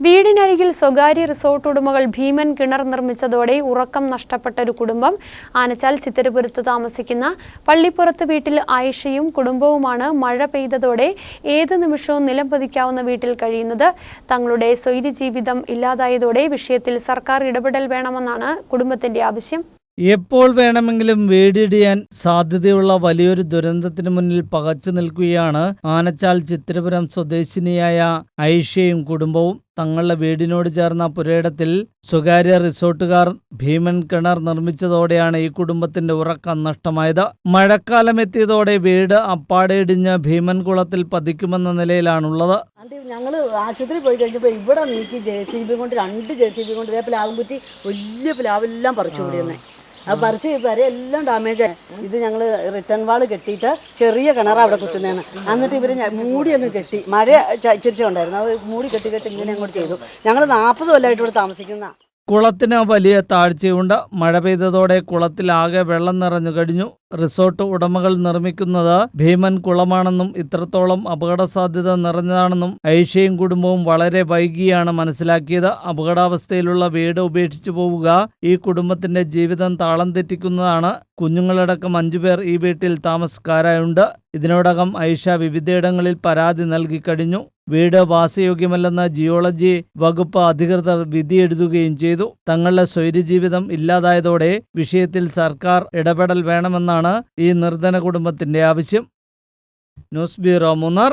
വീടിനരികിൽ സ്വകാര്യ റിസോർട്ട് ഉടമകൾ ഭീമൻ കിണർ നിർമ്മിച്ചതോടെ ഉറക്കം നഷ്ടപ്പെട്ട ഒരു കുടുംബം. ആനച്ചാൽ ചിത്തിരപുരത്ത് താമസിക്കുന്ന പള്ളിപ്പുറത്ത് വീട്ടിൽ ആയിഷയും കുടുംബവുമാണ് മഴ പെയ്തതോടെ ഏത് നിമിഷവും നിലം പതിക്കാവുന്ന വീട്ടിൽ കഴിയുന്നത്. തങ്ങളുടെ സ്വൈര്യജീവിതം ഇല്ലാതായതോടെ വിഷയത്തിൽ സർക്കാർ ഇടപെടൽ വേണമെന്നാണ് കുടുംബത്തിന്റെ ആവശ്യം. എപ്പോൾ വേണമെങ്കിലും വീടിടിയാൻ സാധ്യതയുള്ള വലിയൊരു ദുരന്തത്തിന് മുന്നിൽ പകച്ചു നിൽക്കുകയാണ് ആനച്ചാൽ ചിത്രപുരം സ്വദേശിനിയായ ഐഷയും കുടുംബവും. തങ്ങളുടെ വീടിനോട് ചേർന്ന പുരയിടത്തിൽ സ്വകാര്യ റിസോർട്ടുകാർ ഭീമൻ കിണർ നിർമ്മിച്ചതോടെയാണ് ഈ കുടുംബത്തിന്റെ ഉറക്കം നഷ്ടമായത്. മഴക്കാലം എത്തിയതോടെ വീട് അപ്പാടെ ഇടിഞ്ഞ് ഭീമൻ കുളത്തിൽ പതിക്കുമെന്ന നിലയിലാണുള്ളത്. ഞങ്ങൾ ആശുപത്രി പോയി കഴിഞ്ഞപ്പോൾ ഇവിടെ നീക്കി ജെ സി ബി കൊണ്ട് രണ്ട് ജെ സി ബി കൊണ്ട് പ്ലാവും കുറ്റി വലിയ പ്ലാവെല്ലാം പറിച്ചു കൂടിയെന്നേ അത് പറിച്ച് എല്ലാം ഡാമേജ് ആയി. ഇത് ഞങ്ങൾ റിട്ടേൺ വാൾ കെട്ടിയിട്ട് ചെറിയ കിണറാണ് അവിടെ കുത്തുന്നതാണ് എന്നിട്ട് ഇവർ മൂടി അങ്ങ് കെട്ടി. മഴ ചിരിച്ചുണ്ടായിരുന്നു അത് മൂടി കെട്ടി കെട്ടി ഇങ്ങനെ അങ്ങോട്ട് ചെയ്തു. ഞങ്ങൾ നാൽപ്പത് കൊല്ലമായിട്ട് ഇവിടെ താമസിക്കുന്ന കുളത്തിന് വലിയ താഴ്ചയുണ്ട്. മഴ പെയ്തതോടെ കുളത്തിലാകെ വെള്ളം നിറഞ്ഞു കഴിഞ്ഞു. റിസോർട്ട് ഉടമകൾ നിർമ്മിക്കുന്നത് ഭീമൻ കുളമാണെന്നും ഇത്രത്തോളം അപകട സാധ്യത നിറഞ്ഞതാണെന്നും ഐഷയും കുടുംബവും വളരെ വൈകിയാണ് മനസ്സിലാക്കിയത്. അപകടാവസ്ഥയിലുള്ള വീട് ഉപേക്ഷിച്ചു പോവുക ഈ കുടുംബത്തിന്റെ ജീവിതം താളം തെറ്റിക്കുന്നതാണ്. കുഞ്ഞുങ്ങളടക്കം അഞ്ചുപേർ ഈ വീട്ടിൽ താമസക്കാരായുണ്ട്. ഇതിനോടകം ഐഷ വിവിധയിടങ്ങളിൽ പരാതി നൽകി കഴിഞ്ഞു. വീട് വാസയോഗ്യമല്ലെന്ന് ജിയോളജി വകുപ്പ് അധികൃതർ വിധി എഴുതുകയും ചെയ്തു. തങ്ങളുടെ സ്വൈര്യജീവിതം ഇല്ലാതായതോടെ വിഷയത്തിൽ സർക്കാർ ഇടപെടൽ വേണമെന്നാണ് ഈ നിർധന കുടുംബത്തിന്റെ ആവശ്യം. News bureau Munnar.